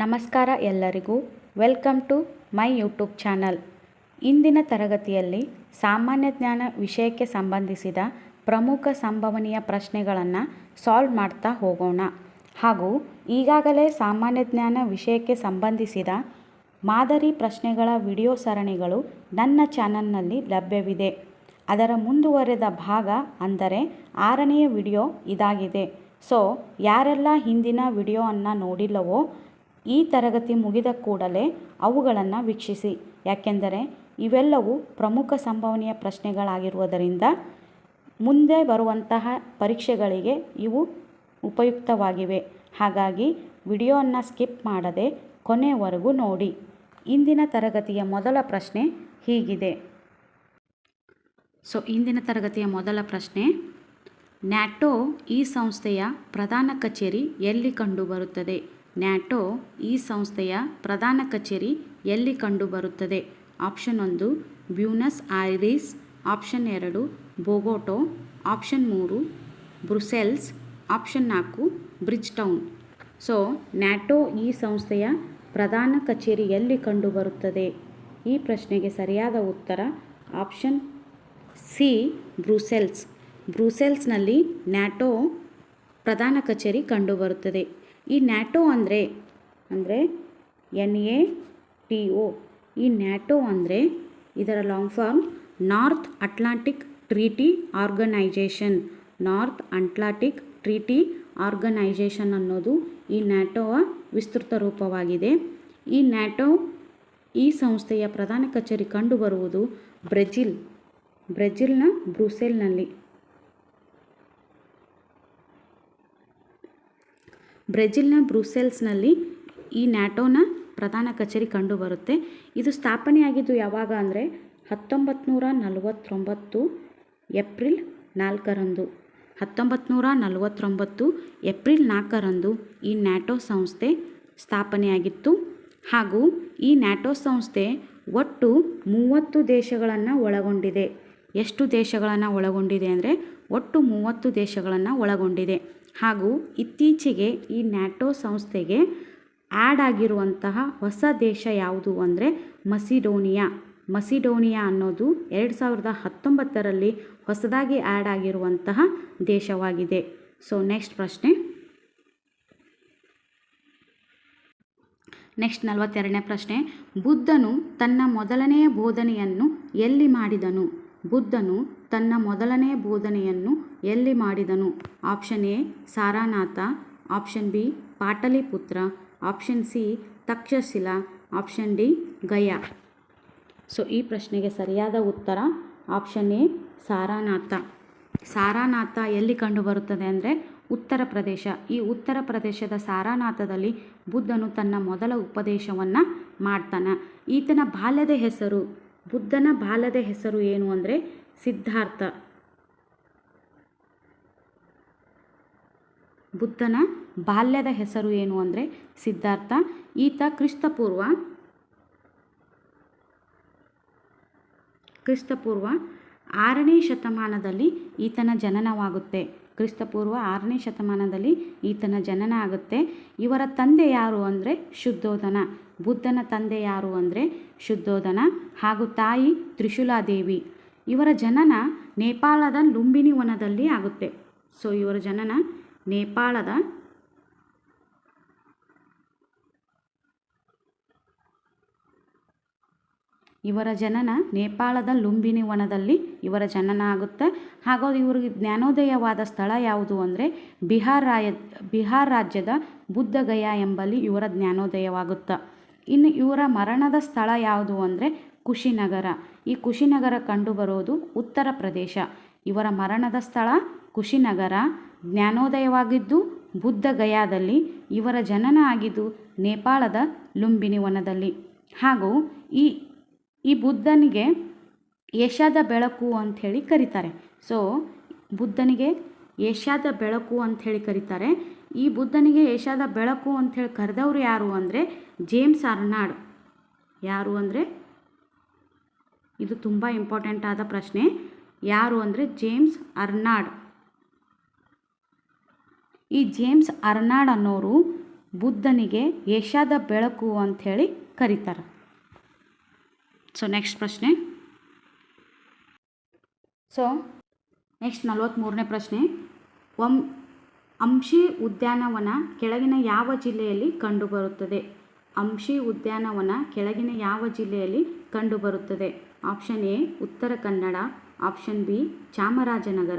ನಮಸ್ಕಾರ ಎಲ್ಲರಿಗೂ. Welcome to my YouTube channel. ಇಂದಿನ ತರಗತಿಯಲ್ಲಿ ಸಾಮಾನ್ಯ ಜ್ಞಾನ ವಿಷಯಕ್ಕೆ ಸಂಬಂಧಿಸಿದ ಪ್ರಮುಖ ಸಂಭವನೀಯ ಪ್ರಶ್ನೆಗಳನ್ನು ಸಾಲ್ವ್ ಮಾಡ್ತಾ ಹೋಗೋಣ. ಹಾಗೂ ಈಗಾಗಲೇ ಸಾಮಾನ್ಯ ಜ್ಞಾನ ವಿಷಯಕ್ಕೆ ಸಂಬಂಧಿಸಿದ ಮಾದರಿ ಪ್ರಶ್ನೆಗಳ ವಿಡಿಯೋ ಸರಣಿಗಳು ನನ್ನ ಚಾನಲ್ನಲ್ಲಿ ಲಭ್ಯವಿದೆ. ಅದರ ಮುಂದುವರೆದ ಭಾಗ ಅಂದರೆ ಆರನೆಯ ವಿಡಿಯೋ ಇದಾಗಿದೆ. ಸೊ ಯಾರೆಲ್ಲ ಹಿಂದಿನ ವಿಡಿಯೋ ಅನ್ನು ನೋಡಿಲ್ಲವೋ ಈ ತರಗತಿ ಮುಗಿದ ಕೂಡಲೇ ಅವುಗಳನ್ನು ವೀಕ್ಷಿಸಿ. ಯಾಕೆಂದರೆ ಇವೆಲ್ಲವೂ ಪ್ರಮುಖ ಸಂಭವನೀಯ ಪ್ರಶ್ನೆಗಳಾಗಿರುವುದರಿಂದ ಮುಂದೆ ಬರುವಂತಹ ಪರೀಕ್ಷೆಗಳಿಗೆ ಇವು ಉಪಯುಕ್ತವಾಗಿವೆ. ಹಾಗಾಗಿ ವಿಡಿಯೋವನ್ನು ಸ್ಕಿಪ್ ಮಾಡದೆ ಕೊನೆಯವರೆಗೂ ನೋಡಿ. ಇಂದಿನ ತರಗತಿಯ ಮೊದಲ ಪ್ರಶ್ನೆ ಹೀಗಿದೆ. ಸೊ ಇಂದಿನ ತರಗತಿಯ ಮೊದಲ ಪ್ರಶ್ನೆ, ನ್ಯಾಟೋ ಈ ಸಂಸ್ಥೆಯ ಪ್ರಧಾನ ಕಚೇರಿ ಎಲ್ಲಿ ಕಂಡುಬರುತ್ತದೆ? ನ್ಯಾಟೋ ಈ ಸಂಸ್ಥೆಯ ಪ್ರಧಾನ ಕಚೇರಿ ಎಲ್ಲಿ ಕಂಡುಬರುತ್ತದೆ? ಆಪ್ಷನ್ ಒಂದು, ಬ್ಯೂನಸ್ ಐರಿಸ್. ಆಪ್ಷನ್ ಎರಡು, ಬೋಗೋಟೋ. ಆಪ್ಷನ್ ಮೂರು, ಬ್ರುಸೆಲ್ಸ್. ಆಪ್ಷನ್ ನಾಲ್ಕು ಬ್ರಿಜ್ ಟೌನ್ ಸೊ, ನ್ಯಾಟೋ ಈ ಸಂಸ್ಥೆಯ ಪ್ರಧಾನ ಕಚೇರಿ ಎಲ್ಲಿ ಕಂಡುಬರುತ್ತದೆ? ಈ ಪ್ರಶ್ನೆಗೆ ಸರಿಯಾದ ಉತ್ತರ ಆಪ್ಷನ್ ಸಿ, ಬ್ರೂಸೆಲ್ಸ್. ಬ್ರೂಸೆಲ್ಸ್ನಲ್ಲಿ ನ್ಯಾಟೋ ಪ್ರಧಾನ ಕಚೇರಿ ಕಂಡುಬರುತ್ತದೆ. ಈ ನ್ಯಾಟೋ ಅಂದರೆ ಅಂದರೆ ಎನ್ ಎ ಟಿ ಒ ಈ ನ್ಯಾಟೋ ಅಂದರೆ ಇದರ long form North Atlantic Treaty Organization North Atlantic Treaty Organization ಅನ್ನೋದು ಈ ನ್ಯಾಟೋವ ವಿಸ್ತೃತ ರೂಪವಾಗಿದೆ. ಈ ನ್ಯಾಟೋ ಈ ಸಂಸ್ಥೆಯ ಪ್ರಧಾನ ಕಚೇರಿ ಕಂಡುಬರುವುದು ಬ್ರೆಜಿಲ್, ಬ್ರೆಜಿಲ್ನ ಬ್ರೂಸೆಲ್ನಲ್ಲಿ. ಬ್ರೆಜಿಲ್ನ ಬ್ರೂಸೆಲ್ಸ್ನಲ್ಲಿ ಈ ನ್ಯಾಟೋನ ಪ್ರಧಾನ ಕಚೇರಿ ಕಂಡುಬರುತ್ತೆ. ಇದು ಸ್ಥಾಪನೆಯಾಗಿದ್ದು ಯಾವಾಗ ಅಂದರೆ ಹತ್ತೊಂಬತ್ತು ಏಪ್ರಿಲ್ ನಾಲ್ಕರಂದು. ಹತ್ತೊಂಬತ್ತು ನೂರ ನಲವತ್ತೊಂಬತ್ತು ಏಪ್ರಿಲ್ ನಾಲ್ಕರಂದು ಈ ನ್ಯಾಟೋ ಸಂಸ್ಥೆ ಸ್ಥಾಪನೆಯಾಗಿತ್ತು. ಹಾಗೂ ಈ ನ್ಯಾಟೋ ಸಂಸ್ಥೆ ಒಟ್ಟು ಮೂವತ್ತು ದೇಶಗಳನ್ನು ಒಳಗೊಂಡಿದೆ. ಎಷ್ಟು ದೇಶಗಳನ್ನು ಒಳಗೊಂಡಿದೆ ಅಂದರೆ ಒಟ್ಟು ಮೂವತ್ತು ದೇಶಗಳನ್ನು ಒಳಗೊಂಡಿದೆ. ಹಾಗೂ ಇತ್ತೀಚೆಗೆ ಈ ನ್ಯಾಟೋ ಸಂಸ್ಥೆಗೆ ಆ್ಯಡ್ ಆಗಿರುವಂತಹ ಹೊಸ ದೇಶ ಯಾವುದು ಅಂದರೆ ಮಸಿಡೋನಿಯಾ. ಮಸಿಡೋನಿಯಾ ಅನ್ನೋದು ಎರಡು ಸಾವಿರದ ಹತ್ತೊಂಬತ್ತರಲ್ಲಿ ಹೊಸದಾಗಿ ಆ್ಯಡ್ ಆಗಿರುವಂತಹ ದೇಶವಾಗಿದೆ. ಸೊ ನೆಕ್ಸ್ಟ್ ಪ್ರಶ್ನೆ. ನೆಕ್ಸ್ಟ್ ನಲವತ್ತೆರಡನೇ ಪ್ರಶ್ನೆ. ಬುದ್ಧನು ತನ್ನ ಮೊದಲನೆಯ ಬೋಧನೆಯನ್ನು ಎಲ್ಲಿ ಮಾಡಿದನು? ಬುದ್ಧನು ತನ್ನ ಮೊದಲನೇ ಬೋಧನೆಯನ್ನು ಎಲ್ಲಿ ಮಾಡಿದನು? Option A, Sarnath. Option B, Pataliputra. Option C, Takshashila. Option D, Gaya. So, ಈ ಪ್ರಶ್ನೆಗೆ ಸರಿಯಾದ ಉತ್ತರ ಆಪ್ಷನ್ ಎ, ಸಾರಾನಾಥ. ಸಾರಾನಾಥ ಎಲ್ಲಿ ಕಂಡುಬರುತ್ತದೆ ಅಂದರೆ ಉತ್ತರ ಪ್ರದೇಶ. ಈ ಉತ್ತರ ಪ್ರದೇಶದ ಸಾರಾನಾಥದಲ್ಲಿ ಬುದ್ಧನು ತನ್ನ ಮೊದಲ ಉಪದೇಶವನ್ನು ಮಾಡ್ತಾನೆ. ಈತನ ಬಾಲ್ಯದ ಹೆಸರು ಬುದ್ಧನ ಬಾಲ್ಯದ ಹೆಸರು ಏನು ಅಂದರೆ ಸಿದ್ಧಾರ್ಥ. ಬುದ್ಧನ ಬಾಲ್ಯದ ಹೆಸರು ಏನು ಅಂದರೆ ಸಿದ್ಧಾರ್ಥ. ಈತ ಕ್ರಿಸ್ತಪೂರ್ವ ಕ್ರಿಸ್ತಪೂರ್ವ ಆರನೇ ಶತಮಾನದಲ್ಲಿ ಈತನ ಜನನವಾಗುತ್ತೆ. ಕ್ರಿಸ್ತಪೂರ್ವ ಆರನೇ ಶತಮಾನದಲ್ಲಿ ಈತನ ಜನನ ಆಗುತ್ತೆ. ಇವರ ತಂದೆ ಯಾರು ಅಂದರೆ ಶುದ್ಧೋಧನ. ಬುದ್ಧನ ತಂದೆ ಯಾರು ಅಂದರೆ ಶುದ್ಧೋಧನ ಹಾಗೂ ತಾಯಿ ತ್ರಿಶೂಲಾದೇವಿ. ಇವರ ಜನನ ನೇಪಾಳದ ಲುಂಬಿನಿ ವನದಲ್ಲಿ ಆಗುತ್ತೆ. ಸೊ ಇವರ ಜನನ ನೇಪಾಳದ ಇವರ ಜನನ ನೇಪಾಳದ ಲುಂಬಿನಿ ವನದಲ್ಲಿ ಇವರ ಜನನ ಆಗುತ್ತೆ. ಹಾಗೂ ಇವರಿಗೆ ಜ್ಞಾನೋದಯವಾದ ಸ್ಥಳ ಯಾವುದು ಅಂದರೆ ಬಿಹಾರ ರಾಯ, ಬಿಹಾರ್ ರಾಜ್ಯದ ಬುದ್ಧಗಯಾ ಎಂಬಲ್ಲಿ ಇವರ ಜ್ಞಾನೋದಯವಾಗುತ್ತೆ. ಇನ್ನು ಇವರ ಮರಣದ ಸ್ಥಳ ಯಾವುದು ಅಂದರೆ ಕುಶಿನಗರ. ಈ ಕುಶಿನಗರ ಕಂಡುಬರೋದು ಉತ್ತರ ಪ್ರದೇಶ. ಇವರ ಮರಣದ ಸ್ಥಳ ಕುಶಿನಗರ. ಜ್ಞಾನೋದಯವಾಗಿದ್ದು ಬುದ್ಧಗಯಾದಲ್ಲಿ ಇವರ ಜನನ ಆಗಿದ್ದು ನೇಪಾಳದ ಲುಂಬಿನಿ ವನದಲ್ಲಿ. ಹಾಗೂ ಈ ಈ ಬುದ್ಧನಿಗೆ ಏಷ್ಯಾದ ಬೆಳಕು ಅಂಥೇಳಿ ಕರೀತಾರೆ. ಸೊ ಬುದ್ಧನಿಗೆ ಏಷ್ಯಾದ ಬೆಳಕು ಅಂಥೇಳಿ ಕರೀತಾರೆ. ಈ ಬುದ್ಧನಿಗೆ ಏಷ್ಯಾದ ಬೆಳಕು ಅಂಥೇಳಿ ಕರೆದವರು ಯಾರು ಅಂದರೆ ಜೇಮ್ಸ್ ಅರ್ನಾಡ್. ಯಾರು ಅಂದರೆ? ಇದು ತುಂಬ ಇಂಪಾರ್ಟೆಂಟ್ ಆದ ಪ್ರಶ್ನೆ. ಯಾರು ಅಂದರೆ? James Arnold. ಈ ಜೇಮ್ಸ್ ಅರ್ನಾಡ್ ಅನ್ನೋರು ಬುದ್ಧನಿಗೆ ಏಷ್ಯಾದ ಬೆಳಕು ಅಂಥೇಳಿ ಕರೀತಾರೆ. ಸೊ ನೆಕ್ಸ್ಟ್ ಪ್ರಶ್ನೆ. ಸೊ ನೆಕ್ಸ್ಟ್ ನಲವತ್ತ್ಮೂರನೇ ಪ್ರಶ್ನೆ. ಒಮ್ ಅಂಶಿ ಉದ್ಯಾನವನ ಕೆಳಗಿನ ಯಾವ ಜಿಲ್ಲೆಯಲ್ಲಿ ಕಂಡುಬರುತ್ತದೆ? ಅಂಶಿ ಉದ್ಯಾನವನ ಕೆಳಗಿನ ಯಾವ ಜಿಲ್ಲೆಯಲ್ಲಿ ಕಂಡುಬರುತ್ತದೆ? Option A, Uttara Kannada. Option B, Chamarajanagar.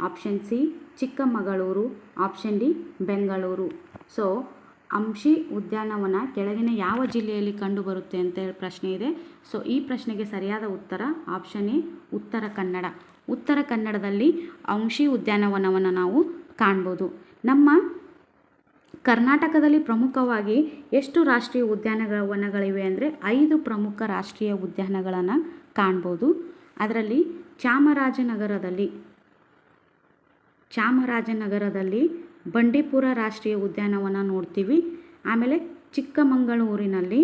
Option C, Chikkamagaluru. Option D, Bengaluru. So, Anshi ಉದ್ಯಾನವನ ಕೆಳಗಿನ ಯಾವ ಜಿಲ್ಲೆಯಲ್ಲಿ ಕಂಡುಬರುತ್ತೆ ಅಂತ ಹೇಳಿ ಪ್ರಶ್ನೆ ಇದೆ. ಸೊ, ಈ ಪ್ರಶ್ನೆಗೆ ಸರಿಯಾದ ಉತ್ತರ ಆಪ್ಷನ್ ಎ, ಉತ್ತರ ಕನ್ನಡ. ಉತ್ತರ ಕನ್ನಡದಲ್ಲಿ ಅಂಶಿ ಉದ್ಯಾನವನವನ್ನು ನಾವು ಕಾಣ್ಬೋದು. ನಮ್ಮ ಕರ್ನಾಟಕದಲ್ಲಿ ಪ್ರಮುಖವಾಗಿ ಎಷ್ಟು ರಾಷ್ಟ್ರೀಯ ಉದ್ಯಾನವನಗಳಿವೆ ಅಂದರೆ ಐದು ಪ್ರಮುಖ ರಾಷ್ಟ್ರೀಯ ಉದ್ಯಾನಗಳನ್ನು ಕಾಣ್ಬೋದು. ಅದರಲ್ಲಿ ಚಾಮರಾಜನಗರದಲ್ಲಿ ಚಾಮರಾಜನಗರದಲ್ಲಿ ಬಂಡೀಪುರ ರಾಷ್ಟ್ರೀಯ ಉದ್ಯಾನವನ ನೋಡ್ತೀವಿ. ಆಮೇಲೆ ಚಿಕ್ಕಮಗಳೂರಿನಲ್ಲಿ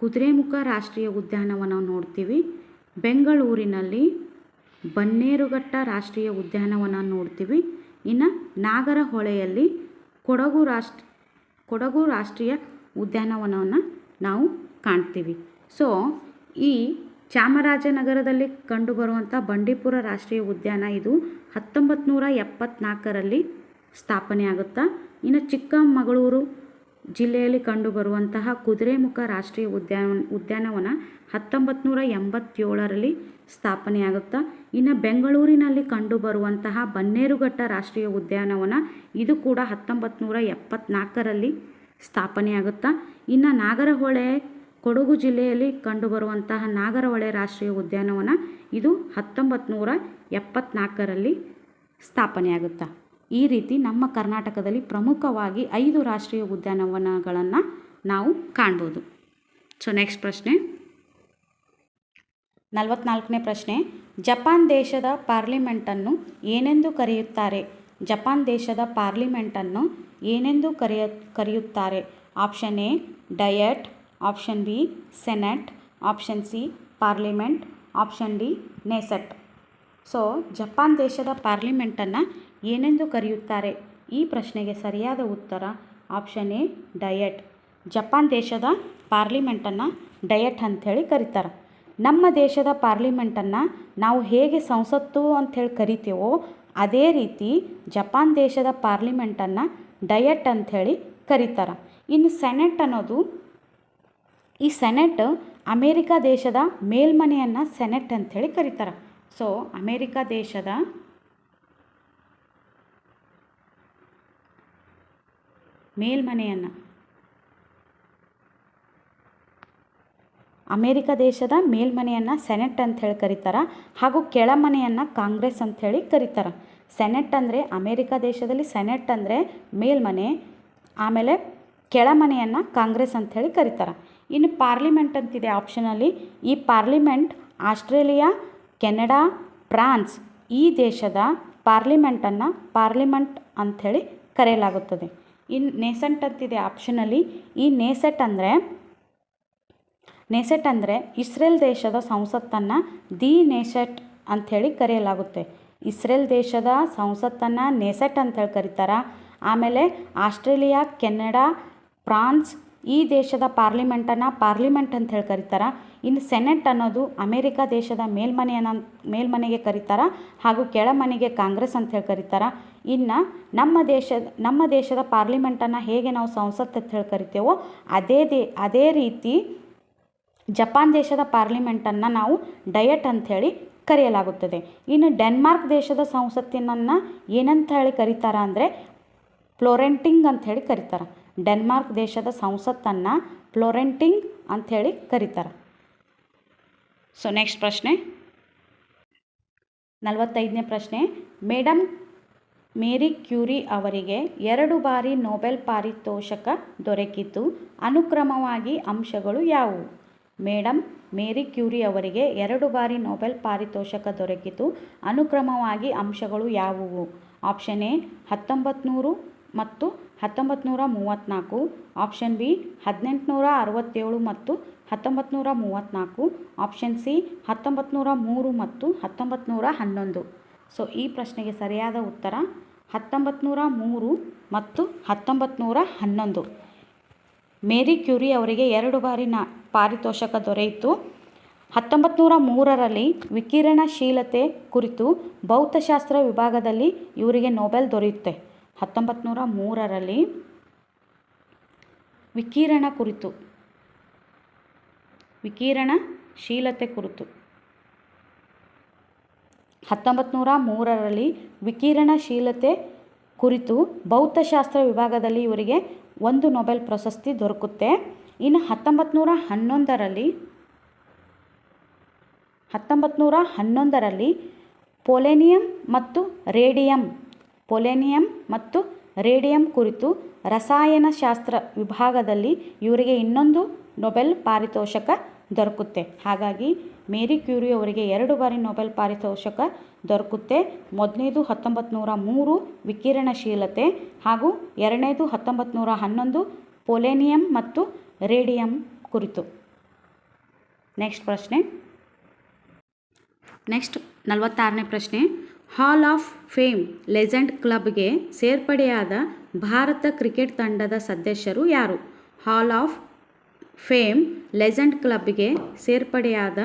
ಕುದುರೆಮುಖ ರಾಷ್ಟ್ರೀಯ ಉದ್ಯಾನವನ ನೋಡ್ತೀವಿ. ಬೆಂಗಳೂರಿನಲ್ಲಿ ಬನ್ನೇರುಘಟ್ಟ ರಾಷ್ಟ್ರೀಯ ಉದ್ಯಾನವನ ನೋಡ್ತೀವಿ. ಇನ್ನು ನಾಗರಹೊಳೆಯಲ್ಲಿ ಕೊಡಗು ರಾಷ್ಟ್ರ ಕೊಡಗು ರಾಷ್ಟ್ರೀಯ ಉದ್ಯಾನವನವನ್ನು ನಾವು ಕಾಣ್ತೀವಿ. ಸೊ ಈ ಚಾಮರಾಜನಗರದಲ್ಲಿ ಕಂಡುಬರುವಂಥ ಬಂಡೀಪುರ ರಾಷ್ಟ್ರೀಯ ಉದ್ಯಾನ ಇದು ಹತ್ತೊಂಬತ್ತು ನೂರ ಎಪ್ಪತ್ತ್ನಾಲ್ಕರಲ್ಲಿ ಸ್ಥಾಪನೆ ಆಗುತ್ತಾ ಇನ್ನು ಚಿಕ್ಕಮಗಳೂರು ಜಿಲ್ಲೆಯಲ್ಲಿ ಕಂಡುಬರುವಂತಹ ಕುದುರೆಮುಖ ರಾಷ್ಟ್ರೀಯ ಉದ್ಯಾನ, ಉದ್ಯಾನವನ ಹತ್ತೊಂಬತ್ತು ನೂರ ಎಂಬತ್ತೇಳರಲ್ಲಿ ಸ್ಥಾಪನೆಯಾಗುತ್ತಾ, ಇನ್ನು ಬೆಂಗಳೂರಿನಲ್ಲಿ ಕಂಡುಬರುವಂತಹ ಬನ್ನೇರುಘಟ್ಟ ರಾಷ್ಟ್ರೀಯ ಉದ್ಯಾನವನ ಇದು ಕೂಡ ಹತ್ತೊಂಬತ್ತು ನೂರ ಎಪ್ಪತ್ನಾಲ್ಕರಲ್ಲಿ ಸ್ಥಾಪನೆಯಾಗುತ್ತಾ, ಇನ್ನು ನಾಗರಹೊಳೆ, ಕೊಡಗು ಜಿಲ್ಲೆಯಲ್ಲಿ ಕಂಡುಬರುವಂತಹ ನಾಗರಹೊಳೆ ರಾಷ್ಟ್ರೀಯ ಉದ್ಯಾನವನ ಇದು ಹತ್ತೊಂಬತ್ತು ನೂರ ಎಪ್ಪತ್ನಾಲ್ಕರಲ್ಲಿ ಸ್ಥಾಪನೆಯಾಗುತ್ತಾ. ಈ ರೀತಿ ನಮ್ಮ ಕರ್ನಾಟಕದಲ್ಲಿ ಪ್ರಮುಖವಾಗಿ ಐದು ರಾಷ್ಟ್ರೀಯ ಉದ್ಯಾನವನಗಳನ್ನು ನಾವು ಕಾಣ್ಬೋದು. ಸೊ ನೆಕ್ಸ್ಟ್ ಪ್ರಶ್ನೆ. ನಲವತ್ನಾಲ್ಕನೇ ಪ್ರಶ್ನೆ. ಜಪಾನ್ ದೇಶದ ಪಾರ್ಲಿಮೆಂಟನ್ನು ಏನೆಂದು ಕರೆಯುತ್ತಾರೆ? ಜಪಾನ್ ದೇಶದ ಪಾರ್ಲಿಮೆಂಟನ್ನು ಏನೆಂದು ಕರೆಯ, ಕರೆಯುತ್ತಾರೆ? Option A, diet. Option B, senate. Option C, parliament. Option D, Knesset. So Japan ದೇಶದ ಪಾರ್ಲಿಮೆಂಟನ್ನು ಏನೆಂದು ಕರೆಯುತ್ತಾರೆ? ಈ ಪ್ರಶ್ನೆಗೆ ಸರಿಯಾದ ಉತ್ತರ ಆಪ್ಷನ್ ಎ, ಡಯಟ್. ಜಪಾನ್ ದೇಶದ ಪಾರ್ಲಿಮೆಂಟನ್ನು ಡಯಟ್ ಅಂಥೇಳಿ ಕರೀತಾರೆ. ನಮ್ಮ ದೇಶದ ಪಾರ್ಲಿಮೆಂಟನ್ನು ನಾವು ಹೇಗೆ ಸಂಸತ್ತು ಅಂಥೇಳಿ ಕರಿತೇವೋ, ಅದೇ ರೀತಿ ಜಪಾನ್ ದೇಶದ ಪಾರ್ಲಿಮೆಂಟನ್ನು ಡಯಟ್ ಅಂಥೇಳಿ ಕರೀತಾರೆ. ಇನ್ನು ಸೆನೆಟ್ ಅನ್ನೋದು, ಈ ಸೆನೆಟ್ ಅಮೇರಿಕಾ ದೇಶದ ಮೇಲ್ಮನೆಯನ್ನು ಸೆನೆಟ್ ಅಂಥೇಳಿ ಕರೀತಾರೆ. ಸೊ, ಅಮೇರಿಕಾ ದೇಶದ ಮೇಲ್ಮನೆಯನ್ನು. ಅಮೇರಿಕ ದೇಶದ ಮೇಲ್ಮನೆಯನ್ನು ಸೆನೆಟ್ ಅಂತ ಹೇಳಿ ಕರೀತಾರೆ, ಹಾಗೂ ಕೆಳಮನೆಯನ್ನು ಕಾಂಗ್ರೆಸ್ ಅಂಥೇಳಿ ಕರೀತಾರೆ. ಸೆನೆಟ್ ಅಂದರೆ ಅಮೇರಿಕ ದೇಶದಲ್ಲಿ ಸೆನೆಟ್ ಅಂದರೆ ಮೇಲ್ಮನೆ, ಆಮೇಲೆ ಕೆಳಮನೆಯನ್ನು ಕಾಂಗ್ರೆಸ್ ಅಂಥೇಳಿ ಕರೀತಾರೆ. ಇನ್ನು ಪಾರ್ಲಿಮೆಂಟ್ ಅಂತಿದೆ ಆಪ್ಷನಲ್ಲಿ ಈ ಪಾರ್ಲಿಮೆಂಟ್ ಆಸ್ಟ್ರೇಲಿಯಾ, ಕೆನಡಾ, ಫ್ರಾನ್ಸ್ ಈ ದೇಶದ ಪಾರ್ಲಿಮೆಂಟನ್ನು ಪಾರ್ಲಿಮೆಂಟ್ ಅಂಥೇಳಿ ಕರೆಯಲಾಗುತ್ತದೆ. ಇನ್ನು ನೇಸೆಂಟ್ ಅಂತಿದೆ ಆಪ್ಷನಲ್ಲಿ ಈ ನೇಸೆಟ್ ಅಂದರೆ ನೇಸೆಟ್ ಅಂದರೆ ಇಸ್ರೇಲ್ ದೇಶದ ಸಂಸತ್ತನ್ನು ದಿ ನೇಸೆಟ್ ಅಂಥೇಳಿ ಕರೆಯಲಾಗುತ್ತೆ. ಇಸ್ರೇಲ್ ದೇಶದ ಸಂಸತ್ತನ್ನು ನೇಸೆಟ್ ಅಂತೇಳಿ ಕರೀತಾರೆ. ಆಮೇಲೆ ಆಸ್ಟ್ರೇಲಿಯಾ, ಕೆನಡಾ, ಫ್ರಾನ್ಸ್ ಈ ದೇಶದ ಪಾರ್ಲಿಮೆಂಟನ್ನು ಪಾರ್ಲಿಮೆಂಟ್ ಅಂತ ಹೇಳಿ ಕರೀತಾರೆ. ಇನ್ನು ಸೆನೆಟ್ ಅನ್ನೋದು ಅಮೇರಿಕ ದೇಶದ ಮೇಲ್ಮನೆಯನ್ನು, ಮೇಲ್ಮನೆಗೆ ಕರೀತಾರೆ ಹಾಗೂ ಕೆಳಮನೆಗೆ ಕಾಂಗ್ರೆಸ್ ಅಂತ ಹೇಳಿ ಕರೀತಾರೆ. ಇನ್ನು ನಮ್ಮ ದೇಶದ ನಮ್ಮ ದೇಶದ ಪಾರ್ಲಿಮೆಂಟನ್ನು ಹೇಗೆ ನಾವು ಸಂಸತ್ ಅಂತ ಹೇಳಿ ಕರಿತೇವೋ ಅದೇ ದೇ, ಅದೇ ರೀತಿ ಜಪಾನ್ ದೇಶದ ಪಾರ್ಲಿಮೆಂಟನ್ನು ನಾವು ಡಯಟ್ ಅಂಥೇಳಿ ಕರೆಯಲಾಗುತ್ತದೆ. ಇನ್ನು ಡೆನ್ಮಾರ್ಕ್ ದೇಶದ ಸಂಸತ್ತಿನನ್ನು ಏನಂತ ಹೇಳಿ ಕರೀತಾರೆ ಅಂದರೆ ಫ್ಲೋರೆಂಟಿಂಗ್ ಹೇಳಿ ಕರೀತಾರೆ. ಡೆನ್ಮಾರ್ಕ್ ದೇಶದ ಸಂಸತ್ತನ್ನು ಫ್ಲೋರೆಂಟಿಂಗ್ ಅಂಥೇಳಿ ಕರೀತಾರೆ. ಸೊ ನೆಕ್ಸ್ಟ್ ಪ್ರಶ್ನೆ. ನಲವತ್ತೈದನೇ ಪ್ರಶ್ನೆ. ಮೇಡಮ್ ಮೇರಿ ಕ್ಯೂರಿ ಅವರಿಗೆ ಎರಡು ಬಾರಿ ನೊಬೆಲ್ ಪಾರಿತೋಷಕ ದೊರಕಿತು ಅನುಕ್ರಮವಾಗಿ ಅಂಶಗಳು ಯಾವುವು? ಮೇಡಮ್ ಮೇರಿ ಕ್ಯೂರಿ ಅವರಿಗೆ ಎರಡು ಬಾರಿ ನೊಬೆಲ್ ಪಾರಿತೋಷಕ ದೊರಕಿತು ಅನುಕ್ರಮವಾಗಿ ಅಂಶಗಳು ಯಾವುವು? ಆಪ್ಷನ್ ಎ ಹತ್ತೊಂಬತ್ತು ನೂರು ಮತ್ತು ಹತ್ತೊಂಬತ್ತು ನೂರ ಮೂವತ್ತ್ನಾಲ್ಕು ಆಪ್ಷನ್ ಬಿ ಹದಿನೆಂಟುನೂರ ಅರವತ್ತೇಳು ಮತ್ತು ಹತ್ತೊಂಬತ್ತು ನೂರ ಮೂವತ್ತ್ನಾಲ್ಕು ಆಪ್ಷನ್ ಸಿ ಹತ್ತೊಂಬತ್ತು ನೂರ ಮೂರು ಮತ್ತು ಹತ್ತೊಂಬತ್ತು ನೂರ ಹನ್ನೊಂದು ಸೊ ಈ ಪ್ರಶ್ನೆಗೆ ಸರಿಯಾದ ಉತ್ತರ ಹತ್ತೊಂಬತ್ತು ನೂರ ಮೂರು ಮತ್ತು ಹತ್ತೊಂಬತ್ತು ನೂರ ಹನ್ನೊಂದು ಮೇರಿ ಕ್ಯೂರಿ ಅವರಿಗೆ ಎರಡು ಬಾರಿ ನಾ ಪಾರಿತೋಷಕ ದೊರೆಯಿತು. ಹತ್ತೊಂಬತ್ತು ನೂರ ಮೂರರಲ್ಲಿ ವಿಕಿರಣಶೀಲತೆ ಕುರಿತು ಭೌತಶಾಸ್ತ್ರ ವಿಭಾಗದಲ್ಲಿ ಇವರಿಗೆ ನೊಬೆಲ್ ದೊರೆಯುತ್ತೆ. ಹತ್ತೊಂಬತ್ತು ನೂರ ಮೂರರಲ್ಲಿ ವಿಕಿರಣ ಕುರಿತು ವಿಕಿರಣಶೀಲತೆ ಕುರಿತು. ಹತ್ತೊಂಬತ್ತು ನೂರ ಮೂರರಲ್ಲಿ ವಿಕಿರಣಶೀಲತೆ ಕುರಿತು ಭೌತಶಾಸ್ತ್ರ ವಿಭಾಗದಲ್ಲಿ ಇವರಿಗೆ ಒಂದು ನೊಬೆಲ್ ಪ್ರಶಸ್ತಿ ದೊರಕುತ್ತೆ. ಇನ್ನು ಹತ್ತೊಂಬತ್ತು ನೂರ ಹನ್ನೊಂದರಲ್ಲಿ ಹತ್ತೊಂಬತ್ತು ನೂರ ಹನ್ನೊಂದರಲ್ಲಿ ಪೊಲೆನಿಯಂ ಮತ್ತು ರೇಡಿಯಂ ಪೊಲೆನಿಯಂ ಮತ್ತು ರೇಡಿಯಂ ಕುರಿತು ರಸಾಯನಶಾಸ್ತ್ರ ವಿಭಾಗದಲ್ಲಿ ಇವರಿಗೆ ಇನ್ನೊಂದು ನೊಬೆಲ್ ಪಾರಿತೋಷಕ ದೊರಕುತ್ತೆ. ಹಾಗಾಗಿ ಮೇರಿ ಕ್ಯೂರಿ ಅವರಿಗೆ ಎರಡು ಬಾರಿ ನೊಬೆಲ್ ಪಾರಿತೋಷಕ ದೊರಕುತ್ತೆ. ಮೊದಲನೇದು ಹತ್ತೊಂಬತ್ತು ನೂರ ಮೂರು ವಿಕಿರಣಶೀಲತೆ ಹಾಗೂ ಎರಡನೇದು ಹತ್ತೊಂಬತ್ತು ನೂರ ಹನ್ನೊಂದು ಪೊಲೆನಿಯಂ ಮತ್ತು ರೇಡಿಯಂ ಕುರಿತು. ನೆಕ್ಸ್ಟ್ ಪ್ರಶ್ನೆ. ನೆಕ್ಸ್ಟ್ ನಲವತ್ತಾರನೇ ಪ್ರಶ್ನೆ. ಹಾಲ್ ಆಫ್ ಫೇಮ್ ಲೆಜೆಂಡ್ ಕ್ಲಬ್ಗೆ ಸೇರ್ಪಡೆಯಾದ ಭಾರತ ಕ್ರಿಕೆಟ್ ತಂಡದ ಸದಸ್ಯರು ಯಾರು? ಹಾಲ್ ಆಫ್ ಫೇಮ್ ಲೆಜೆಂಡ್ ಕ್ಲಬ್ಗೆ ಸೇರ್ಪಡೆಯಾದ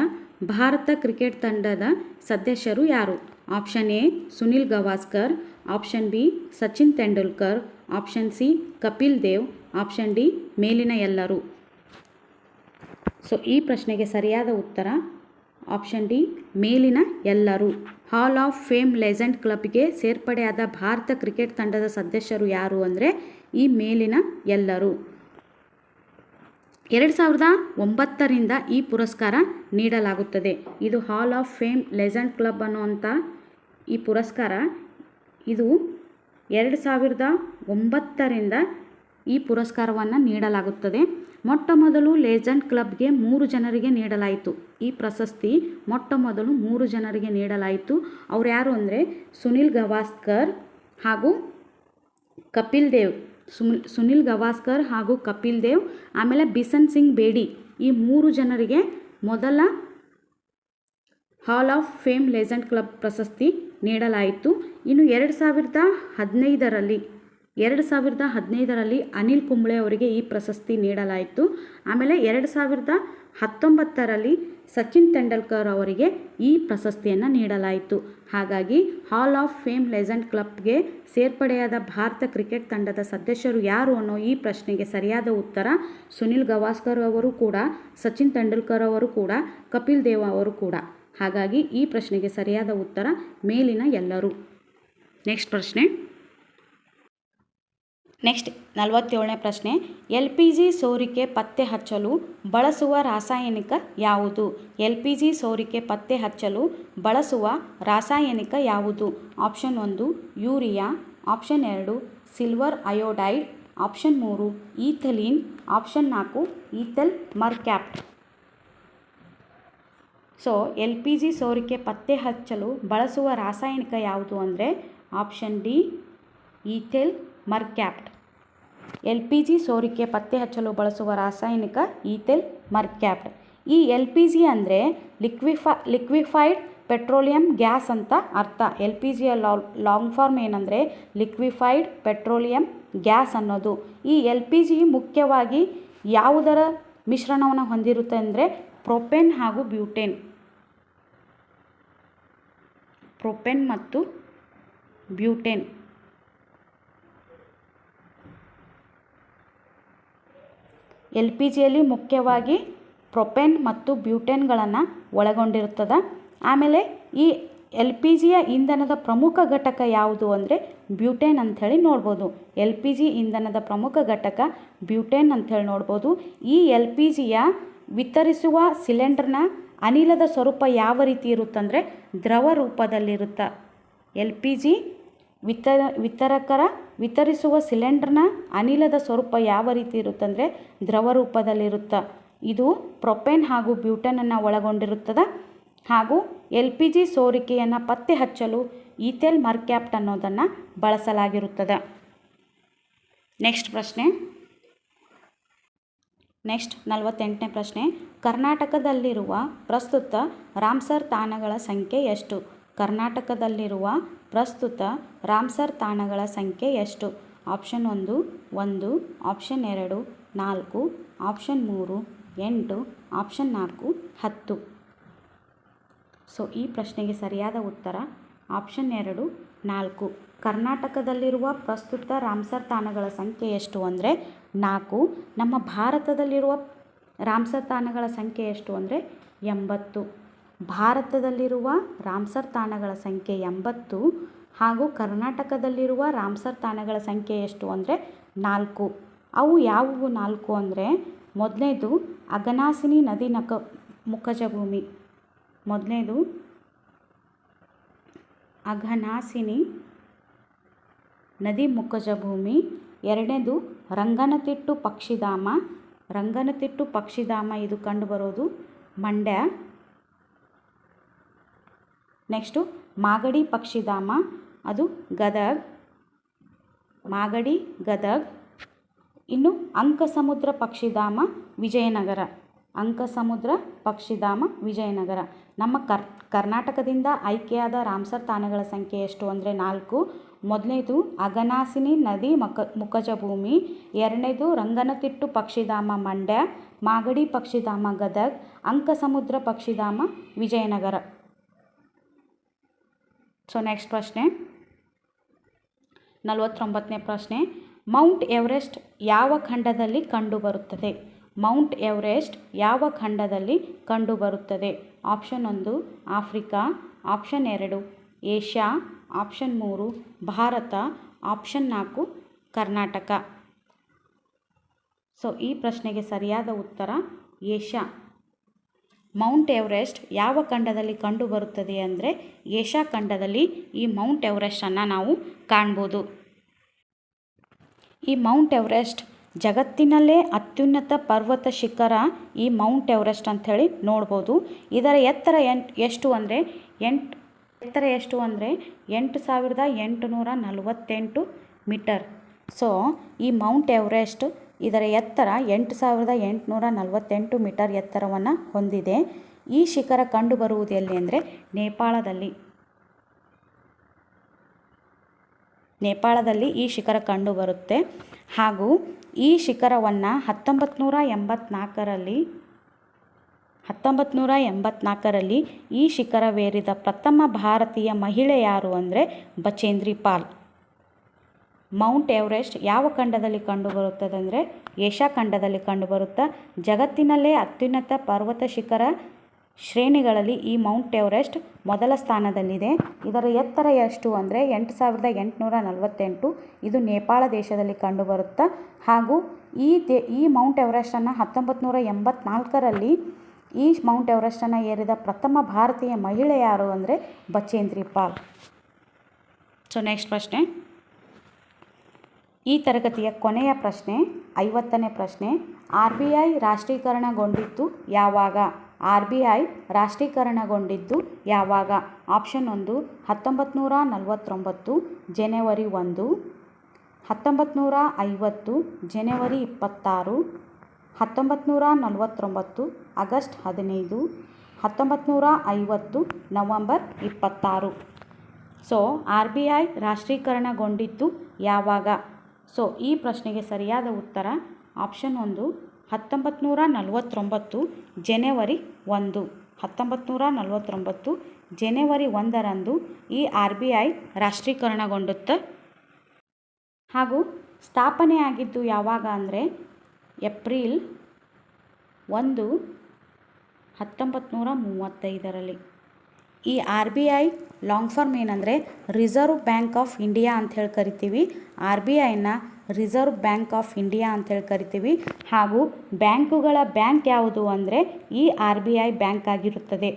ಭಾರತ ಕ್ರಿಕೆಟ್ ತಂಡದ ಸದಸ್ಯರು ಯಾರು? Option A Sunil Gavaskar option B Sachin Tendulkar option C Kapil Dev option D ಮೇಲಿನ ಎಲ್ಲರೂ ಸೊ ಈ ಪ್ರಶ್ನೆಗೆ ಸರಿಯಾದ ಉತ್ತರ ಆಪ್ಷನ್ ಡಿ, ಮೇಲಿನ ಎಲ್ಲರೂ. ಹಾಲ್ ಆಫ್ ಫೇಮ್ ಲೆಜೆಂಡ್ ಕ್ಲಬ್ಗೆ ಸೇರ್ಪಡೆಯಾದ ಭಾರತ ಕ್ರಿಕೆಟ್ ತಂಡದ ಸದಸ್ಯರು ಯಾರು ಅಂದರೆ ಈ ಮೇಲಿನ ಎಲ್ಲರೂ. ಎರಡು ಸಾವಿರದ ಒಂಬತ್ತರಿಂದ ಈ ಪುರಸ್ಕಾರ ನೀಡಲಾಗುತ್ತದೆ. ಇದು hall of fame legend club ಅನ್ನುವಂಥ ಈ ಪುರಸ್ಕಾರ. ಇದು ಎರಡು ಸಾವಿರದ ಒಂಬತ್ತರಿಂದ ಈ ಪುರಸ್ಕಾರವನ್ನು ನೀಡಲಾಗುತ್ತದೆ. ಮೊಟ್ಟ ಮೊದಲು ಲೇಜೆಂಡ್ ಕ್ಲಬ್ಗೆ ಮೂರು ಜನರಿಗೆ ನೀಡಲಾಯಿತು. ಈ ಪ್ರಶಸ್ತಿ ಮೊಟ್ಟ ಮೊದಲು ಮೂರು ಜನರಿಗೆ ನೀಡಲಾಯಿತು. ಅವ್ರು ಯಾರು ಅಂದರೆ ಸುನಿಲ್ ಗವಾಸ್ಕರ್ ಹಾಗೂ ಕಪಿಲ್ ದೇವ್. ಸುನಿಲ್ ಗವಾಸ್ಕರ್ ಹಾಗೂ ಕಪಿಲ್ ದೇವ್. ಆಮೇಲೆ ಬಿಸನ್ ಸಿಂಗ್ ಬೇಡಿ. ಈ ಮೂರು ಜನರಿಗೆ ಮೊದಲ hall of fame legend club ಪ್ರಶಸ್ತಿ ನೀಡಲಾಯಿತು. ಇನ್ನು ಎರಡು ಸಾವಿರದ ಹದಿನೈದರಲ್ಲಿ ಎರಡು ಸಾವಿರದ ಹದಿನೈದರಲ್ಲಿ ಅನಿಲ್ ಕುಂಬ್ಳೆ ಅವರಿಗೆ ಈ ಪ್ರಶಸ್ತಿ ನೀಡಲಾಯಿತು. ಆಮೇಲೆ ಎರಡು ಸಾವಿರದ ಹತ್ತೊಂಬತ್ತರಲ್ಲಿ ಸಚಿನ್ ತೆಂಡೂಲ್ಕರ್ ಅವರಿಗೆ ಈ ಪ್ರಶಸ್ತಿಯನ್ನು ನೀಡಲಾಯಿತು. ಹಾಗಾಗಿ ಹಾಲ್ ಆಫ್ ಫೇಮ್ ಲೆಜೆಂಡ್ ಕ್ಲಬ್ಗೆ ಸೇರ್ಪಡೆಯಾದ ಭಾರತ ಕ್ರಿಕೆಟ್ ತಂಡದ ಸದಸ್ಯರು ಯಾರು ಅನ್ನೋ ಈ ಪ್ರಶ್ನೆಗೆ ಸರಿಯಾದ ಉತ್ತರ ಸುನಿಲ್ ಗವಾಸ್ಕರ್ ಅವರು ಕೂಡ, ಸಚಿನ್ ತೆಂಡೂಲ್ಕರ್ ಅವರು ಕೂಡ, ಕಪಿಲ್ ದೇವ್ ಅವರು ಕೂಡ. ಹಾಗಾಗಿ ಈ ಪ್ರಶ್ನೆಗೆ ಸರಿಯಾದ ಉತ್ತರ ಮೇಲಿನ ಎಲ್ಲರೂ. ನೆಕ್ಸ್ಟ್ ಪ್ರಶ್ನೆ. ನೆಕ್ಸ್ಟ್ ನಲವತ್ತೇಳನೇ ಪ್ರಶ್ನೆ. ಎಲ್ ಪಿ ಜಿ ಸೋರಿಕೆ ಪತ್ತೆ ಹಚ್ಚಲು ಬಳಸುವ ರಾಸಾಯನಿಕ ಯಾವುದು? ಎಲ್ ಪಿ ಜಿ ಸೋರಿಕೆ ಪತ್ತೆ ಹಚ್ಚಲು ಬಳಸುವ ರಾಸಾಯನಿಕ ಯಾವುದು? ಆಪ್ಷನ್ ಒಂದು, ಯೂರಿಯಾ. ಆಪ್ಷನ್ ಎರಡು ಸಿಲ್ವರ್ ಅಯೋಡೈಡ್ ಆಪ್ಷನ್ ಮೂರು ಈಥಲೀನ್ ಆಪ್ಷನ್ ನಾಲ್ಕು ethyl mercaptan so L P G ಸೋರಿಕೆ ಪತ್ತೆ ಹಚ್ಚಲು ಬಳಸುವ ರಾಸಾಯನಿಕ ಯಾವುದು ಅಂದರೆ option D ethyl mercaptan L P G ಸೋರಿಕೆ ಪತ್ತೆ ಹಚ್ಚಲು ಬಳಸುವ ರಾಸಾಯನಿಕ ಈಥೆಲ್ ಮರ್ಕ್ಯಾಪ್ಟ್ ಈ ಎಲ್ ಪಿ ಜಿ ಅಂದರೆ ಲಿಕ್ವಿಫಾ, ಲಿಕ್ವಿಫೈಡ್ ಪೆಟ್ರೋಲಿಯಂ ಗ್ಯಾಸ್ ಅಂತ ಅರ್ಥ. ಎಲ್ ಪಿ ಜಿಯ ಲಾಂಗ್ ಫಾರ್ಮ್ ಏನಂದರೆ ಲಿಕ್ವಿಫೈಡ್ ಪೆಟ್ರೋಲಿಯಂ ಗ್ಯಾಸ್ ಅನ್ನೋದು. ಈ ಎಲ್ ಪಿ ಜಿ ಮುಖ್ಯವಾಗಿ ಯಾವುದರ ಮಿಶ್ರಣವನ್ನು ಹೊಂದಿರುತ್ತೆ ಅಂದರೆ ಪ್ರೊಪೆನ್ ಹಾಗೂ ಬ್ಯೂಟೇನ್. ಪ್ರೊಪೆನ್ ಮತ್ತು ಬ್ಯೂಟೇನ್. ಎಲ್ ಪಿ ಜಿಯಲ್ಲಿ ಮುಖ್ಯವಾಗಿ ಪ್ರೊಪೆನ್ ಮತ್ತು ಬ್ಯೂಟೆನ್ಗಳನ್ನು ಒಳಗೊಂಡಿರುತ್ತದೆ. ಆಮೇಲೆ ಈ ಎಲ್ ಪಿ ಜಿಯ ಇಂಧನದ ಪ್ರಮುಖ ಘಟಕ ಯಾವುದು ಅಂದರೆ ಬ್ಯೂಟೇನ್ ಅಂಥೇಳಿ ನೋಡ್ಬೋದು. ಎಲ್ ಪಿ ಜಿ ಇಂಧನದ ಪ್ರಮುಖ ಘಟಕ ಬ್ಯೂಟೇನ್ ಅಂಥೇಳಿ ನೋಡ್ಬೋದು. ಈ ಎಲ್ ಪಿ ಜಿಯ ವಿತರಿಸುವ ಸಿಲಿಂಡರ್ನ ಅನಿಲದ ಸ್ವರೂಪ ಯಾವ ರೀತಿ ಇರುತ್ತಂದರೆ ದ್ರವ ರೂಪದಲ್ಲಿರುತ್ತೆ. ಎಲ್ ಪಿ ಜಿ ವಿತರ, ವಿತರಕರ ವಿತರಿಸುವ ಸಿಲಿಂಡರ್ನ ಅನಿಲದ ಸ್ವರೂಪ ಯಾವ ರೀತಿ ಇರುತ್ತಂದರೆ ದ್ರವ ರೂಪದಲ್ಲಿರುತ್ತೆ. ಇದು ಪ್ರೊಪೇನ್ ಹಾಗೂ ಬ್ಯೂಟನನ್ನು ಒಳಗೊಂಡಿರುತ್ತದೆ. ಹಾಗೂ ಎಲ್ ಪಿ ಜಿ ಸೋರಿಕೆಯನ್ನು ಪತ್ತೆ ಹಚ್ಚಲು ಈಥೆಲ್ ಮರ್ಕ್ಯಾಪ್ಟ್ ಅನ್ನೋದನ್ನು ಬಳಸಲಾಗಿರುತ್ತದೆ. ನೆಕ್ಸ್ಟ್ ಪ್ರಶ್ನೆ. ನೆಕ್ಸ್ಟ್ ನಲವತ್ತೆಂಟನೇ ಪ್ರಶ್ನೆ. ಕರ್ನಾಟಕದಲ್ಲಿರುವ ಪ್ರಸ್ತುತ ರಾಮ್ಸರ್ ತಾಣಗಳ ಸಂಖ್ಯೆ ಎಷ್ಟು? ಕರ್ನಾಟಕದಲ್ಲಿರುವ ಪ್ರಸ್ತುತ ರಾಮ್ಸರ್ ತಾಣಗಳ ಸಂಖ್ಯೆ ಎಷ್ಟು? ಆಪ್ಷನ್ ಒಂದು ಒಂದು, ಆಪ್ಷನ್ ಎರಡು, ನಾಲ್ಕು, ಆಪ್ಷನ್ ಮೂರು, ಎಂಟು, ಆಪ್ಷನ್ ನಾಲ್ಕು, ಹತ್ತು. ಸೊ, ಈ ಪ್ರಶ್ನೆಗೆ ಸರಿಯಾದ ಉತ್ತರ ಆಪ್ಷನ್ ಎರಡು, ನಾಲ್ಕು. ಕರ್ನಾಟಕದಲ್ಲಿರುವ ಪ್ರಸ್ತುತ ರಾಮ್ಸರ್ ತಾಣಗಳ ಸಂಖ್ಯೆ ಎಷ್ಟು ಅಂದರೆ ನಾಲ್ಕು. ನಮ್ಮ ಭಾರತದಲ್ಲಿರುವ ರಾಮ್ಸರ್ ತಾಣಗಳ ಸಂಖ್ಯೆ ಎಷ್ಟು ಅಂದರೆ ಎಂಬತ್ತು. ಭಾರತದಲ್ಲಿರುವ ರಾಮ್ಸರ್ ತಾಣಗಳ ಸಂಖ್ಯೆ ಎಂಬತ್ತು ಹಾಗೂ ಕರ್ನಾಟಕದಲ್ಲಿರುವ ರಾಮ್ಸರ್ ತಾಣಗಳ ಸಂಖ್ಯೆ ಎಷ್ಟು ಅಂದರೆ ನಾಲ್ಕು. ಅವು ಯಾವುವು ನಾಲ್ಕು ಅಂದರೆ ಮೊದಲನೇದು ಅಗನಾಸಿನಿ ನದಿ ನಕ ಮುಖಜ ಭೂಮಿ ಮೊದಲನೇದು ಅಘನಾಸಿನಿ ನದಿ ಮುಖಜ ಭೂಮಿ ಎರಡನೇದು ರಂಗನತಿಟ್ಟು ಪಕ್ಷಿಧಾಮ. ರಂಗನತಿಟ್ಟು ಪಕ್ಷಿಧಾಮ ಇದು ಕಂಡುಬರೋದು ಮಂಡ್ಯ. ನೆಕ್ಸ್ಟು ಮಾಗಡಿ ಪಕ್ಷಿಧಾಮ, ಅದು ಗದಗ್, ಮಾಗಡಿ, ಗದಗ್. ಇನ್ನು ಅಂಕಸಮುದ್ರ ಪಕ್ಷಿಧಾಮ, ವಿಜಯನಗರ. ಅಂಕಸಮುದ್ರ ಪಕ್ಷಿಧಾಮ, ವಿಜಯನಗರ. ನಮ್ಮ ಕರ್, ಕರ್ನಾಟಕದಿಂದ ಆಯ್ಕೆಯಾದ ರಾಮ್ಸರ್ ತಾಣಗಳ ಸಂಖ್ಯೆ ಎಷ್ಟು ಅಂದರೆ ನಾಲ್ಕು. ಮೊದಲನೇದು ಅಗನಾಸಿನಿ ನದಿ ಮಕ ಮುಖಜ ಭೂಮಿ ಎರಡನೇದು ರಂಗನತಿಟ್ಟು ಪಕ್ಷಿಧಾಮ ಮಂಡ್ಯ. ಮಾಗಡಿ ಪಕ್ಷಿಧಾಮ ಗದಗ್. ಅಂಕಸಮುದ್ರ ಪಕ್ಷಿಧಾಮ ವಿಜಯನಗರ. ಸೊ ನೆಕ್ಸ್ಟ್ ಪ್ರಶ್ನೆ. ನಲವತ್ತೊಂಬತ್ತನೇ ಪ್ರಶ್ನೆ. ಮೌಂಟ್ ಎವರೆಸ್ಟ್ ಯಾವ ಖಂಡದಲ್ಲಿ ಕಂಡುಬರುತ್ತದೆ? ಮೌಂಟ್ ಎವರೆಸ್ಟ್ ಯಾವ ಖಂಡದಲ್ಲಿ ಕಂಡುಬರುತ್ತದೆ? ಆಪ್ಷನ್ ಒಂದು ಆಫ್ರಿಕಾ ಆಪ್ಷನ್ ಎರಡು ಏಷ್ಯಾ ಆಪ್ಷನ್ ಮೂರು, ಭಾರತ. ಆಪ್ಷನ್ ನಾಲ್ಕು, ಕರ್ನಾಟಕ. ಸೊ ಈ ಪ್ರಶ್ನೆಗೆ ಸರಿಯಾದ ಉತ್ತರ ಏಷ್ಯಾ ಮೌಂಟ್ ಎವರೆಸ್ಟ್ ಯಾವ ಖಂಡದಲ್ಲಿ ಕಂಡುಬರುತ್ತದೆ ಅಂದರೆ ಏಷ್ಯಾ ಖಂಡದಲ್ಲಿ ಈ ಮೌಂಟ್ ಎವರೆಸ್ಟನ್ನು ನಾವು ಕಾಣ್ಬೋದು. ಈ ಮೌಂಟ್ ಎವರೆಸ್ಟ್ ಜಗತ್ತಿನಲ್ಲೇ ಅತ್ಯುನ್ನತ ಪರ್ವತ ಶಿಖರ ಈ ಮೌಂಟ್ ಎವರೆಸ್ಟ್ ಅಂಥೇಳಿ ನೋಡ್ಬೋದು. ಇದರ ಎತ್ತರ ಎಷ್ಟು ಅಂದರೆ ಎಂಟು ಎತ್ತರ ಎಷ್ಟು ಅಂದರೆ ಎಂಟು ಸಾವಿರದ ಎಂಟುನೂರ ನಲವತ್ತೆಂಟು ಮೀಟರ್. ಸೊ, ಈ ಮೌಂಟ್ ಎವರೆಸ್ಟ್ ಇದರ ಎತ್ತರ ಎಂಟು ಸಾವಿರದ ಎಂಟುನೂರ ನಲವತ್ತೆಂಟು ಮೀಟರ್ ಎತ್ತರವನ್ನು ಹೊಂದಿದೆ. ಈ ಶಿಖರ ಕಂಡುಬರುವುದು ಎಲ್ಲಿ ಅಂದರೆ ನೇಪಾಳದಲ್ಲಿ. ನೇಪಾಳದಲ್ಲಿ ಈ ಶಿಖರ ಕಂಡುಬರುತ್ತೆ. ಹಾಗೂ ಈ ಶಿಖರವನ್ನು ಹತ್ತೊಂಬತ್ತು ಎಂಬತ್ನಾಲ್ಕರಲ್ಲಿ ಹತ್ತೊಂಬತ್ತು ಎಂಬತ್ನಾಲ್ಕರಲ್ಲಿ ಈ ಶಿಖರವೇರಿದ ಪ್ರಥಮ ಭಾರತೀಯ ಮಹಿಳೆ ಯಾರು ಅಂದರೆ ಬಚೇಂದ್ರಿ ಪಾಲ್. ಮೌಂಟ್ ಎವರೆಸ್ಟ್ ಯಾವ ಖಂಡದಲ್ಲಿ ಕಂಡುಬರುತ್ತದೆ ಅಂದರೆ ಏಷ್ಯಾ ಖಂಡದಲ್ಲಿ ಕಂಡುಬರುತ್ತಾ? ಜಗತ್ತಿನಲ್ಲೇ ಅತ್ಯುನ್ನತ ಪರ್ವತ ಶಿಖರ ಶ್ರೇಣಿಗಳಲ್ಲಿ ಈ ಮೌಂಟ್ ಎವರೆಸ್ಟ್ ಮೊದಲ ಸ್ಥಾನದಲ್ಲಿದೆ. ಇದರ ಎತ್ತರ ಎಷ್ಟು ಅಂದರೆ ಎಂಟು ಸಾವಿರದ ಎಂಟುನೂರ ನಲವತ್ತೆಂಟು. ಇದು ನೇಪಾಳ ದೇಶದಲ್ಲಿ ಕಂಡುಬರುತ್ತಾ? ಹಾಗೂ ಈ ದೇ, ಈ ಮೌಂಟ್ ಎವರೆಸ್ಟನ್ನು ಹತ್ತೊಂಬತ್ತು ನೂರ ಎಂಬತ್ನಾಲ್ಕರಲ್ಲಿ ಈ ಮೌಂಟ್ ಎವರೆಸ್ಟನ್ನು ಏರಿದ ಪ್ರಥಮ ಭಾರತೀಯ ಮಹಿಳೆ ಯಾರು ಅಂದರೆ ಬಚೇಂದ್ರಿ ಪಾಲ್. ಸೊ ನೆಕ್ಸ್ಟ್ ಪ್ರಶ್ನೆ. ಈ ತರಗತಿಯ ಕೊನೆಯ ಪ್ರಶ್ನೆ, ಐವತ್ತನೇ ಪ್ರಶ್ನೆ, ಆರ್ ಬಿ ಐ ರಾಷ್ಟ್ರೀಕರಣಗೊಂಡಿದ್ದು ಯಾವಾಗ? ಆರ್ ಬಿ ಐ ರಾಷ್ಟ್ರೀಕರಣಗೊಂಡಿದ್ದು ಯಾವಾಗ? ಆಪ್ಷನ್ ಒಂದು ಹತ್ತೊಂಬತ್ತು ನೂರ ನಲವತ್ತೊಂಬತ್ತು, ಜನವರಿ ಒಂದು ಹತ್ತೊಂಬತ್ತು ನೂರ ಐವತ್ತು, ಜನವರಿ ಇಪ್ಪತ್ತಾರು ಹತ್ತೊಂಬತ್ತು ನೂರ ನಲವತ್ತೊಂಬತ್ತು, ಆಗಸ್ಟ್ ಹದಿನೈದು ಹತ್ತೊಂಬತ್ತು ನೂರ ಐವತ್ತು, ನವಂಬರ್ ಇಪ್ಪತ್ತಾರು. ಸೊ, ಆರ್ ಬಿ ಐ ರಾಷ್ಟ್ರೀಕರಣಗೊಂಡಿದ್ದು ಯಾವಾಗ? ಸೊ ಈ ಪ್ರಶ್ನೆಗೆ ಸರಿಯಾದ ಉತ್ತರ ಆಪ್ಷನ್ ಒಂದು ಹತ್ತೊಂಬತ್ತು ನೂರ ನಲವತ್ತೊಂಬತ್ತು ಜನವರಿ ಒಂದು. ಹತ್ತೊಂಬತ್ತು ನೂರ ನಲವತ್ತೊಂಬತ್ತು ಜನವರಿ ಒಂದರಂದು ಈ ಆರ್ ಬಿ ಐ ರಾಷ್ಟ್ರೀಕರಣಗೊಂಡುತ್ತೆ. ಹಾಗೂ ಸ್ಥಾಪನೆಯಾಗಿದ್ದು ಯಾವಾಗ ಅಂದರೆ ಏಪ್ರಿಲ್ ಒಂದು ಹತ್ತೊಂಬತ್ತು ನೂರ ಮೂವತ್ತೈದರಲ್ಲಿ. ಈ R B I long form ಏನಂದರೆ ರಿಸರ್ವ್ ಬ್ಯಾಂಕ್ ಆಫ್ ಇಂಡಿಯಾ ಅಂಥೇಳಿ ಕರಿತೀವಿ. ಆರ್ ಬಿ ಐನ ರಿಸರ್ವ್ ಬ್ಯಾಂಕ್ ಆಫ್ ಇಂಡಿಯಾ ಅಂಥೇಳಿ ಕರಿತೀವಿ. ಹಾಗೂ ಬ್ಯಾಂಕುಗಳ ಬ್ಯಾಂಕ್ ಯಾವುದು ಅಂದರೆ ಈ ಆರ್ ಬಿ ಐ ಬ್ಯಾಂಕ್ ಆಗಿರುತ್ತದೆ.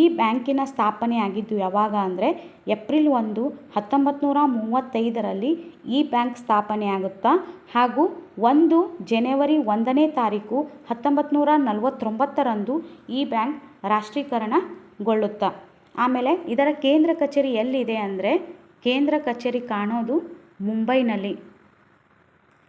ಈ ಬ್ಯಾಂಕಿನ ಸ್ಥಾಪನೆ ಆಗಿದ್ದು ಯಾವಾಗ ಅಂದರೆ ಏಪ್ರಿಲ್ ಒಂದು ಹತ್ತೊಂಬತ್ತು ನೂರ ಮೂವತ್ತೈದರಲ್ಲಿ ಈ ಬ್ಯಾಂಕ್ ಸ್ಥಾಪನೆ ಆಗುತ್ತಾ, ಹಾಗೂ ಒಂದು ಜನವರಿ ಒಂದನೇ ತಾರೀಕು ಹತ್ತೊಂಬತ್ತು ನೂರ ನಲವತ್ತೊಂಬತ್ತರಂದು ಈ ಬ್ಯಾಂಕ್ ರಾಷ್ಟ್ರೀಕರಣಗೊಳ್ಳುತ್ತಾ. ಆಮೇಲೆ ಇದರ ಕೇಂದ್ರ ಕಚೇರಿ ಎಲ್ಲಿದೆ ಅಂದರೆ ಕೇಂದ್ರ ಕಚೇರಿ ಕಾಣೋದು ಮುಂಬೈನಲ್ಲಿ.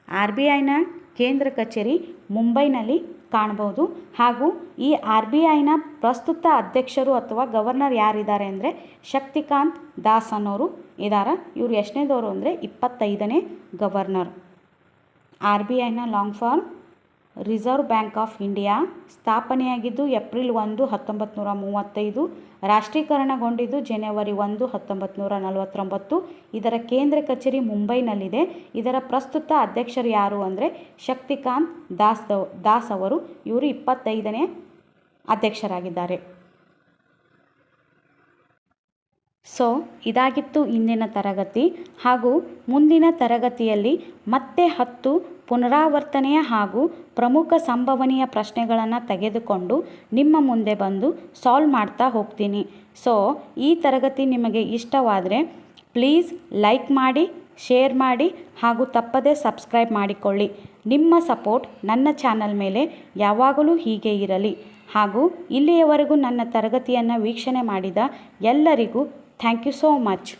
ಆರ್ ಬಿ ಐನ ಕೇಂದ್ರ ಕಚೇರಿ ಮುಂಬೈನಲ್ಲಿ ಕಾಣ್ಬೋದು ಹಾಗೂ ಈ ಆರ್ ಬಿ ಐನ ಪ್ರಸ್ತುತ ಅಧ್ಯಕ್ಷರು ಅಥವಾ ಗವರ್ನರ್ ಯಾರಿದ್ದಾರೆ ಅಂದರೆ ಶಕ್ತಿಕಾಂತ್ ದಾಸ್ ಅನ್ನೋರು ಇದ್ದಾರೆ ಇವರು ಎಷ್ಟನೇದವರು ಅಂದರೆ ಇಪ್ಪತ್ತೈದನೇ ಗವರ್ನರ್. ಆರ್ ಬಿ ಐನ long form Reserve Bank of India ಸ್ಥಾಪನೆಯಾಗಿದ್ದು April ಒಂದು ಹತ್ತೊಂಬತ್ತು ನೂರ ಮೂವತ್ತೈದು, ರಾಷ್ಟ್ರೀಕರಣಗೊಂಡಿದ್ದು ಜನವರಿ ಒಂದು ಹತ್ತೊಂಬತ್ತು ನೂರ ನಲವತ್ತೊಂಬತ್ತು. ಇದರ ಕೇಂದ್ರ ಕಚೇರಿ ಮುಂಬೈನಲ್ಲಿದೆ. ಇದರ ಪ್ರಸ್ತುತ ಅಧ್ಯಕ್ಷರು ಯಾರು ಅಂದರೆ ಶಕ್ತಿಕಾಂತ್ ದಾಸ್ ದಾಸ್ ಅವರು. ಇವರು ಇಪ್ಪತ್ತೈದನೇ ಅಧ್ಯಕ್ಷರಾಗಿದ್ದಾರೆ. ಸೊ, ಇದಾಗಿತ್ತು ಇಂದಿನ ತರಗತಿ. ಹಾಗೂ ಮುಂದಿನ ತರಗತಿಯಲ್ಲಿ ಮತ್ತೆ ಹತ್ತು ಪುನರಾವರ್ತನೆಯ ಹಾಗೂ ಪ್ರಮುಖ ಸಂಭವನೀಯ ಪ್ರಶ್ನೆಗಳನ್ನು ತೆಗೆದುಕೊಂಡು ನಿಮ್ಮ ಮುಂದೆ ಬಂದು ಸಾಲ್ವ್ ಮಾಡ್ತಾ ಹೋಗ್ತೀನಿ. ಸೊ ಈ ತರಗತಿ ನಿಮಗೆ ಇಷ್ಟವಾದರೆ ಪ್ಲೀಸ್ ಲೈಕ್ ಮಾಡಿ ಶೇರ್ ಮಾಡಿ ಹಾಗೂ ತಪ್ಪದೇ ಸಬ್ಸ್ಕ್ರೈಬ್ ಮಾಡಿಕೊಳ್ಳಿ. ನಿಮ್ಮ ಸಪೋರ್ಟ್ ನನ್ನ ಚಾನಲ್ ಮೇಲೆ ಯಾವಾಗಲೂ ಹೀಗೆ ಇರಲಿ. ಹಾಗೂ ಇಲ್ಲಿಯವರೆಗೂ ನನ್ನ ತರಗತಿಯನ್ನು ವೀಕ್ಷಣೆ ಮಾಡಿದ ಎಲ್ಲರಿಗೂ ಥ್ಯಾಂಕ್ ಯು ಸೋ ಮಚ್